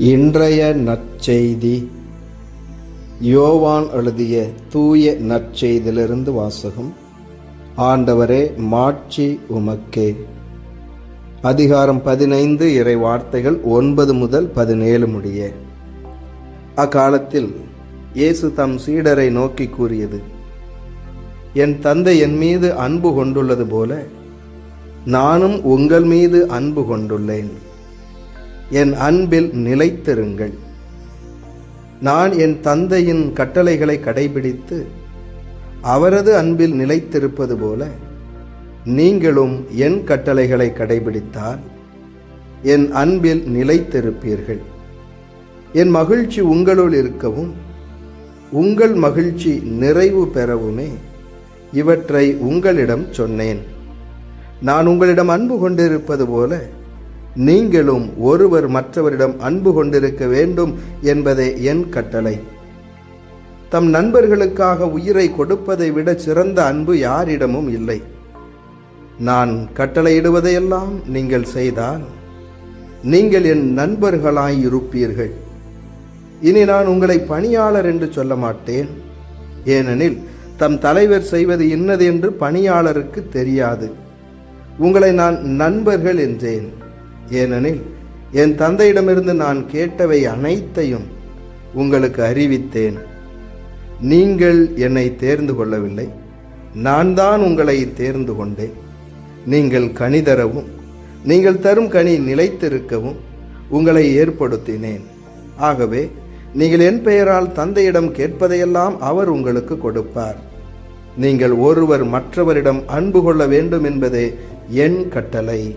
இன்றைய நற்செய்தி. யோவான் எழுதிய தூய நற்செய்தியிலிருந்து வாசகம். ஆண்டவரே மாட்சி உமக்கே. அதிகாரம் பதினைந்து இறை வார்த்தைகள் ஒன்பது முதல் பதினேழு முடிய. அக்காலத்தில் இயேசு தம் சீடரை நோக்கி கூறியது என் தந்தை என் மீது அன்பு கொண்டுள்ளது போல நானும் உங்கள் மீது அன்பு கொண்டுள்ளேன். என் அன்பில் நிலைத்திருங்கள். நான் என் தந்தையின் கட்டளைகளை கடைபிடித்து அவரது அன்பில் நிலைத்திருப்பது போல நீங்களும் என் கட்டளைகளை கடைபிடித்தால் என் அன்பில் நிலைத்திருப்பீர்கள். என் மகிழ்ச்சி உங்களுள் இருக்கவும் உங்கள் மகிழ்ச்சி நிறைவு பெறவுமே இவற்றை உங்களிடம் சொன்னேன். நான் உங்களிடம் அன்பு கொண்டிருப்பது போல நீங்களும் ஒருவர் மற்றவரிடம் அன்பு கொண்டிருக்க வேண்டும் என்பதே என் கட்டளை. தம் நண்பர்களுக்காக உயிரை கொடுப்பதை விட சிறந்த அன்பு யாரிடமும் இல்லை. நான் கட்டளையிடுவதையெல்லாம் நீங்கள் செய்தால் நீங்கள் என் நண்பர்களாய் இருப்பீர்கள் இனி நான் உங்களை பணியாளர் என்று சொல்ல மாட்டேன். ஏனெனில் தம் தலைவர் செய்வது இன்னது என்று பணியாளருக்கு தெரியாது. உங்களை நான் நண்பர்கள் என்றேன். ஏனெனில் என் தந்தையிடமிருந்து நான் கேட்டவை அனைத்தையும் உங்களுக்கு அறிவித்தேன். நீங்கள் என்னை தேர்ந்து கொள்ளவில்லை. நான் தான் உங்களை தேர்ந்து கொண்டேன். நீங்கள் கனி தரவும் நீங்கள் தரும் கனி நிலைத்திருக்கவும் உங்களை ஏற்படுத்தினேன். ஆகவே நீங்கள் என் பெயரால் தந்தையிடம் கேட்பதையெல்லாம் அவர் உங்களுக்கு கொடுப்பார். நீங்கள் ஒருவர் மற்றவரிடம் அன்பு கொள்ள வேண்டும் என்பதே என் கட்டளை.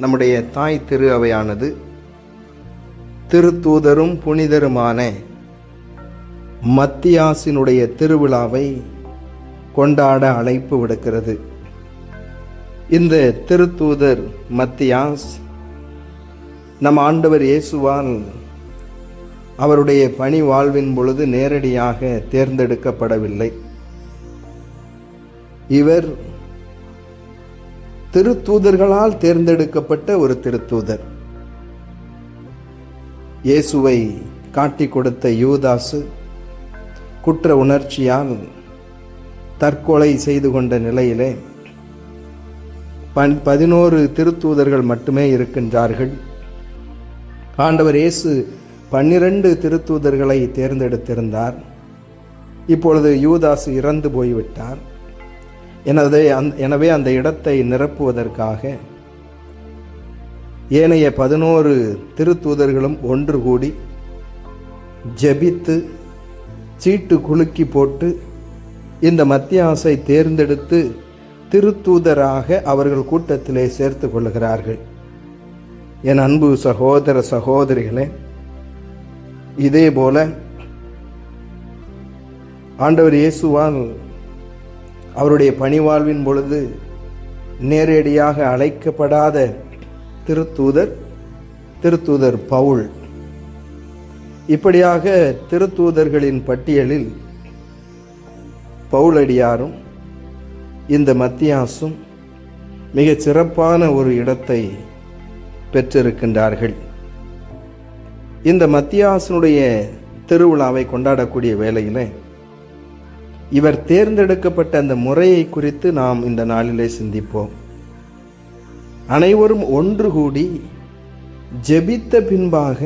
நம்முடைய தாய் திரு அவையானது திருத்தூதரும் புனிதருமான மத்தியாசினுடைய திருவிழாவை கொண்டாட அழைப்பு விடுக்கிறது. இந்த திருத்தூதர் மத்தியாஸ் நம் ஆண்டவர் இயேசுவால் அவருடைய பணி வாழ்வின் பொழுது நேரடியாக தேர்ந்தெடுக்கப்படவில்லை. இவர் திருத்தூதர்களால் தேர்ந்தெடுக்கப்பட்ட ஒரு திருத்தூதர். இயேசுவை காட்டிக் கொடுத்த யூதாசு குற்ற உணர்ச்சியால் தற்கொலை செய்து கொண்ட நிலையிலே பன் பதினோரு திருத்தூதர்கள் மட்டுமே இருக்கின்றார்கள். ஆண்டவர் இயேசு பன்னிரண்டு திருத்தூதர்களை தேர்ந்தெடுத்திருந்தார். இப்பொழுது யூதாசு இறந்து போய்விட்டார். எனவே அந் எனவே அந்த இடத்தை நிரப்புவதற்காக ஏனைய பதினோரு திருத்தூதர்களும் ஒன்று கூடி ஜெபித்து சீட்டு குலுக்கி போட்டு இந்த மத்தியாசை தேர்ந்தெடுத்து திருத்தூதராக அவர்கள் கூட்டத்திலே சேர்த்து கொள்கிறார்கள் என் அன்பு சகோதர சகோதரிகளே இதே போல ஆண்டவர் இயேசுவால் அவருடைய பணிவாழ்வின் பொழுது நேரடியாக அழைக்கப்படாத திருத்தூதர் திருத்தூதர் பவுல். இப்படியாக திருத்தூதர்களின் பட்டியலில் பவுலடியாரும் இந்த மத்தியாசும் மிகச் சிறப்பான ஒரு இடத்தை பெற்றிருக்கின்றார்கள். இந்த மத்தியாசனுடைய திருவிழாவை கொண்டாடக்கூடிய வேளையில் இவர் தேர்ந்தெடுக்கப்பட்ட அந்த முறையை குறித்து நாம் இந்த நாளிலே சிந்திப்போம். அனைவரும் ஒன்று கூடி ஜெபித்த பின்பாக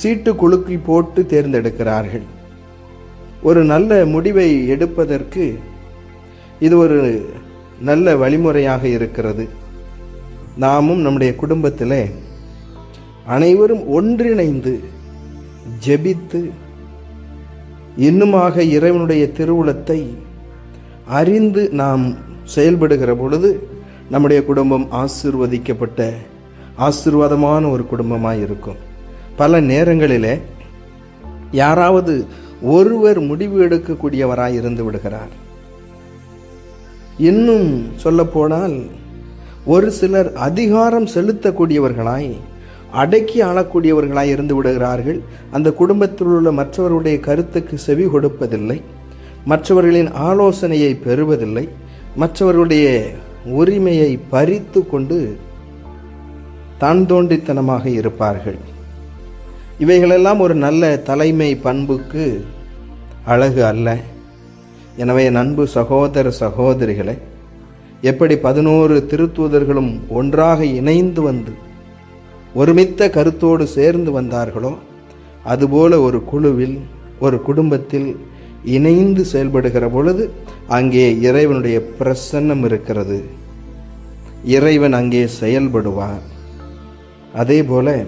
சீட்டு குலுக்கி போட்டு தேர்ந்தெடுக்கிறார்கள். ஒரு நல்ல முடிவை எடுப்பதற்கு இது ஒரு நல்ல வழிமுறையாக இருக்கிறது. நாமும் நம்முடைய குடும்பத்தில் அனைவரும் ஒன்றிணைந்து ஜெபித்து இன்னுமாக இறைவனுடைய திருவுளத்தை அறிந்து நாம் செயல்படுகிற பொழுது நம்முடைய குடும்பம் ஆசிர்வதிக்கப்பட்ட ஆசிர்வாதமான ஒரு குடும்பமாக இருக்கும். பல நேரங்களிலே யாராவது ஒருவர் முடிவு எடுக்கக்கூடியவராக இருந்து விடுகிறார். இன்னும் சொல்லப்போனால் ஒரு சிலர் அதிகாரம் செலுத்தக்கூடியவர்களாய் அடக்கி ஆளக்கூடியவர்களாய் இருந்து விடுகிறார்கள். அந்த குடும்பத்தில் உள்ள மற்றவருடைய கருத்துக்கு செவி கொடுப்பதில்லை. மற்றவர்களின் ஆலோசனையை பெறுவதில்லை. மற்றவர்களுடைய உரிமையை பறித்து கொண்டு தான் தோன்றித்தனமாக இருப்பார்கள். இவைகளெல்லாம் ஒரு நல்ல தலைமை பண்புக்கு அழகு அல்ல. எனவே என் சகோதர சகோதரிகளை எப்படி பதினோரு திருத்தூதர்களும் ஒன்றாக இணைந்து வந்து ஒருமித்த கருத்தோடு சேர்ந்து வந்தார்களோ அதுபோல ஒரு குழுவில் ஒரு குடும்பத்தில் இணைந்து செயல்படுகிற பொழுது அங்கே இறைவனுடைய பிரசன்னம் இருக்கிறது. இறைவன் அங்கே செயல்படுவார். அதே போல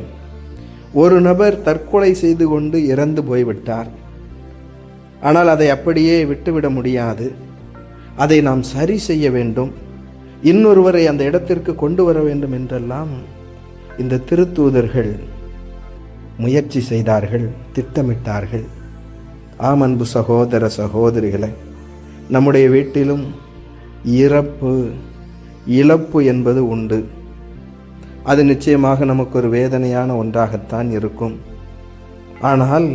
ஒரு நபர் தற்கொலை செய்து கொண்டு இறந்து போய்விட்டார். ஆனால் அதை அப்படியே விட்டுவிட முடியாது. அதை நாம் சரி செய்ய வேண்டும். இன்னொருவரை அந்த இடத்திற்கு கொண்டு வர வேண்டும் என்றெல்லாம் இந்த திருத்தூதர்கள் முயற்சி செய்தார்கள் திட்டமிட்டார்கள். ஆம் அன்பு சகோதர சகோதரிகளை நம்முடைய வீட்டிலும் இறப்பு இழப்பு என்பது உண்டு. அது நிச்சயமாக நமக்கு ஒரு வேதனையான ஒன்றாகத்தான் இருக்கும். ஆனால்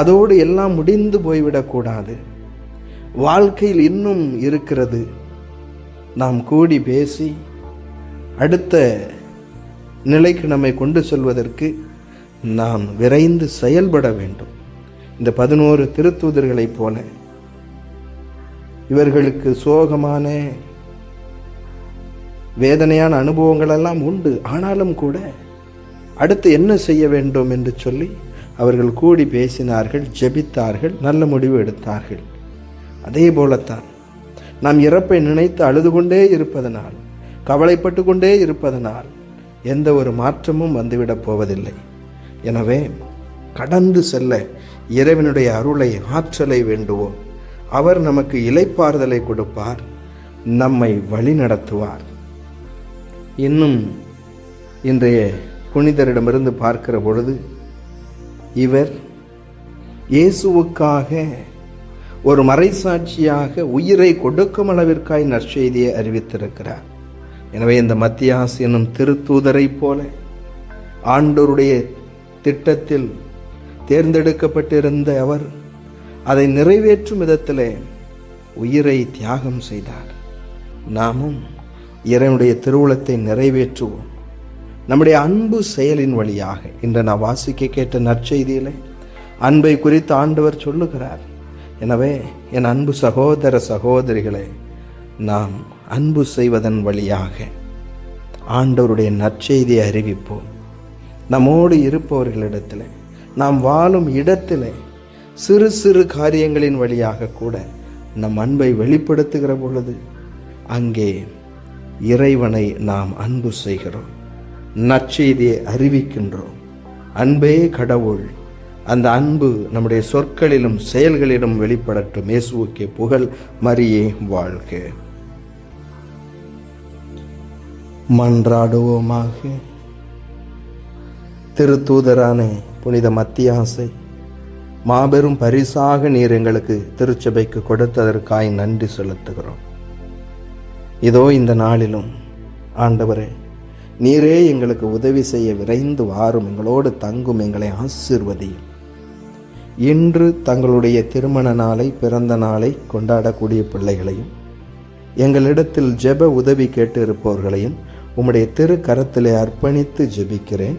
அதோடு எல்லாம் முடிந்து போய்விடக்கூடாது வாழ்க்கையில் இன்னும் இருக்கிறது. நாம் கூடி பேசி அடுத்த நிலைக்கு நம்மை கொண்டு செல்வதற்கு நாம் விரைந்து செயல்பட வேண்டும். இந்த பதினோரு திருத்தூதர்களைப் போல இவர்களுக்கு சோகமான வேதனையான அனுபவங்களெல்லாம் உண்டு. ஆனாலும் கூட அடுத்து என்ன செய்ய வேண்டும் என்று சொல்லி அவர்கள் கூடி பேசினார்கள் ஜெபித்தார்கள் நல்ல முடிவு எடுத்தார்கள். அதே போலத்தான் நாம் இறப்பை நினைத்து அழுது கொண்டே இருப்பதனால் கவலைப்பட்டு கொண்டே இருப்பதனால் எந்த ஒரு மாற்றமும் வந்துவிடப் போவதில்லை. எனவே கடந்து செல்ல இறைவனுடைய அருளை ஆற்றலை வேண்டுவோம். அவர் நமக்கு இலைப்பாறுதலை கொடுப்பார் நம்மை வழிநடத்துவார் இன்னும் இன்றைய புனிதரிடமிருந்து பார்க்கிற பொழுது இவர் இயேசுவுக்காக ஒரு மறைசாட்சியாக உயிரை கொடுக்கும் அளவிற்காய் நற்செய்தியை அறிவித்திருக்கிறார். எனவே இந்த மத்தியாஸ் என்னும் திருத்தூதரைப் போல ஆண்டோருடைய திட்டத்தில் தேர்ந்தெடுக்கப்பட்டிருந்த அவர் அதை நிறைவேற்றும் விதத்திலே உயிரை தியாகம் செய்தார். நாமும் இறைவனுடைய திருவுளத்தை நிறைவேற்றுவோம். நம்முடைய அன்பு செயலின் வழியாக இன்று நான் வாசிக்க கேட்ட நற்செய்தியிலே அன்பை குறித்து ஆண்டவர் சொல்லுகிறார். எனவே என் அன்பு சகோதர சகோதரிகளே நாம் அன்பு செய்வதன் வழியாக ஆண்டவருடைய நற்செய்தியை அறிவிப்போம். நம்மோடு இருப்பவர்களிடத்தில் நாம் வாழும் இடத்தில் சிறு சிறு காரியங்களின் வழியாக கூட நம் அன்பை வெளிப்படுத்துகிற பொழுது அங்கே இறைவனை நாம் அன்பு செய்கிறோம். நற்செய்தியை அறிவிக்கின்றோம். அன்பே கடவுள் அந்த அன்பு நம்முடைய சொற்களிலும் செயல்களிலும் வெளிப்படட்டும். இயேசுவுக்கே புகழ் மரியே வாழ்க. மன்றாடுவோமாக. திருத்தூதரான புனித மத்தியாசை மாபெரும் பரிசாக நீர் எங்களுக்கு திருச்சபைக்கு கொடுத்ததற்காய் நன்றி செலுத்துகிறோம். இதோ இந்த நாளிலும் ஆண்டவரே நீரே எங்களுக்கு உதவி செய்ய விரைந்து வாரும் எங்களோடு தங்கும் எங்களை ஆசிர்வதியும். இன்று தங்களுடைய திருமண நாளை பிறந்த நாளை கொண்டாடக்கூடிய பிள்ளைகளையும் எங்களிடத்தில் ஜெப உதவி கேட்டு இருப்பவர்களையும் உம்முடைய திரு கரத்திலே அர்ப்பணித்து ஜெபிக்கிறேன்.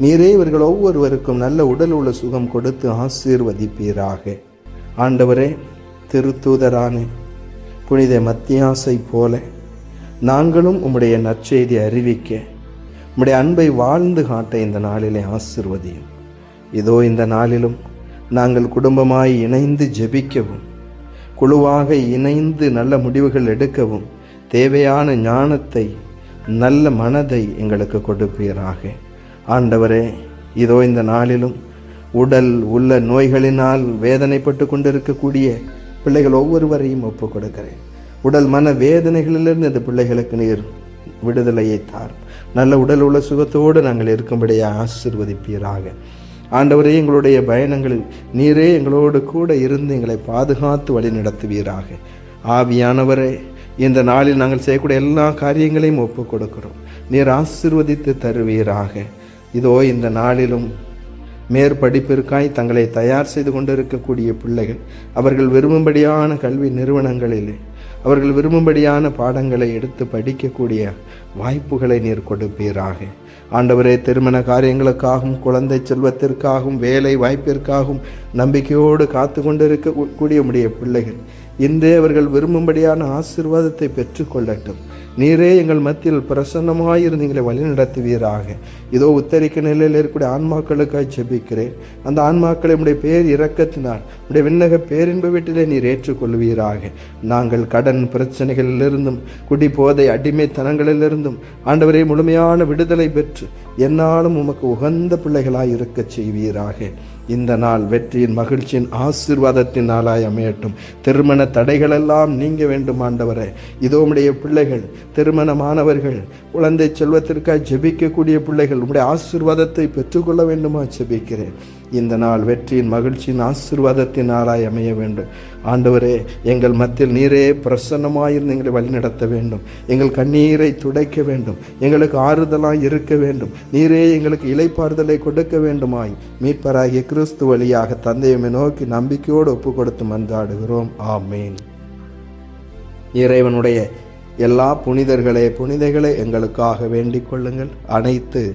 நீரே இவர்கள் ஒவ்வொருவருக்கும் நல்ல உடல் உள்ள சுகம் கொடுத்து ஆசீர்வதிப்பீராக. ஆண்டவரே திருத்தூதரானே புனித மத்தியாசை போல நாங்களும் உம்முடைய நற்செய்தி அறிவிக்க உம்முடைய அன்பை வாழ்ந்து காட்ட இந்த நாளிலே ஆசிர்வதியும். இதோ இந்த நாளிலும் நாங்கள் குடும்பமாய் இணைந்து ஜெபிக்கவும் குழுவாக இணைந்து நல்ல முடிவுகள் எடுக்கவும் தேவையான ஞானத்தை நல்ல மனதை எங்களுக்கு கொடுப்பீராக. ஆண்டவரே இதோ இந்த நாளிலும் உடல் உள்ள நோய்களினால் வேதனைப்பட்டு கொண்டிருக்கக்கூடிய பிள்ளைகள் ஒவ்வொருவரையும் ஒப்புக் கொடுக்கிறேன். உடல் மன வேதனைகளிலிருந்து இந்த பிள்ளைகளுக்கு நீர் விடுதலையை தாரும் நல்ல உடல் உள்ள சுகத்தோடு நாங்கள் இருக்கும்படியாக ஆசிர்வதிப்பீராக. ஆண்டவரே எங்களுடைய பயணங்களில் நீரே எங்களோடு கூட இருந்து எங்களை பாதுகாத்து வழி நடத்துவீராக ஆவியானவரே இந்த நாளில் நாங்கள் செய்யக்கூடிய எல்லா காரியங்களையும் ஒப்பு கொடுக்கிறோம் நீர் ஆசிர்வதித்து தருவீராக. இதோ இந்த நாளிலும் மேற்படிப்பிற்காய் தங்களை தயார் செய்து கொண்டிருக்கக்கூடிய பிள்ளைகள் அவர்கள் விரும்பும்படியான கல்வி நிறுவனங்களிலே அவர்கள் விரும்பும்படியான பாடங்களை எடுத்து படிக்கக்கூடிய வாய்ப்புகளை நீர் கொடுப்பீராக. ஆண்டவரே திருமண காரியங்களுக்காகவும் குழந்தை செல்வத்திற்காகவும் வேலை வாய்ப்பிற்காகவும் நம்பிக்கையோடு காத்து கொண்டிருக்கக்கூடிய முடிய பிள்ளைகள் இன்றே அவர்கள் விரும்பும்படியான ஆசிர்வாதத்தை பெற்றுக்கொள்ளட்டும். நீரே எங்கள் மத்தியில் பிரசன்னமாயிருந்து எங்களை வழிநடத்துவீராக. இதோ உத்தரிக்க நிலையில் இருக்கக்கூடிய ஆன்மாக்களுக்காய் ஜெபிக்கிறேன். அந்த ஆன்மாக்களை உடைய பேர் இறக்கத்தினால் உடைய விண்ணக பேரின்ப வீட்டிலே நீர் ஏற்றுக்கொள்வீராக. நாங்கள் கடன் பிரச்சனைகளிலிருந்தும் குடி போதை அடிமைத்தனங்களிலிருந்தும் ஆண்டவரை முழுமையான விடுதலை பெற்று என்னாலும் உமக்கு உகந்த பிள்ளைகளாய் இருக்கச் செய்வீராக. இந்த நாள் வெற்றியின் மகிழ்ச்சியின் ஆசீர்வாதத்தின் நாளாய் அமையட்டும். திருமண தடைகளெல்லாம் நீங்க வேண்டும் ஆண்டவரே. இதோ உடைய பிள்ளைகள் திருமணமானவர்கள் குழந்தை செல்வத்திற்காக ஜெபிக்கக்கூடிய பிள்ளைகள் உங்களுடைய ஆசீர்வாதத்தை பெற்றுக்கொள்ள வேண்டுமா ஜெபிக்கிறேன். இந்த நாள் வெற்றியின் மகிழ்ச்சியின் ஆசீர்வாதத்தின் நாளாய் அமைய வேண்டும். ஆண்டவரே எங்கள் மத்தியில் நீரே பிரசன்னமாயிருந்து எங்களை வழிநடத்த வேண்டும். எங்கள் கண்ணீரை துடைக்க வேண்டும். எங்களுக்கு ஆறுதலாய் இருக்க வேண்டும். நீரே எங்களுக்கு இலைப்பாறுதலை கொடுக்க வேண்டுமாய். மீட்பராகிய கிறிஸ்து வழியாக தந்தையுமே நோக்கி நம்பிக்கையோடு ஒப்பு கொடுத்து மன்றாடுகிறோம். ஆமேன். இறைவனுடைய எல்லா புனிதர்களே புனிதைகளே எங்களுக்காக வேண்டிக் கொள்ளுங்கள். அனைத்து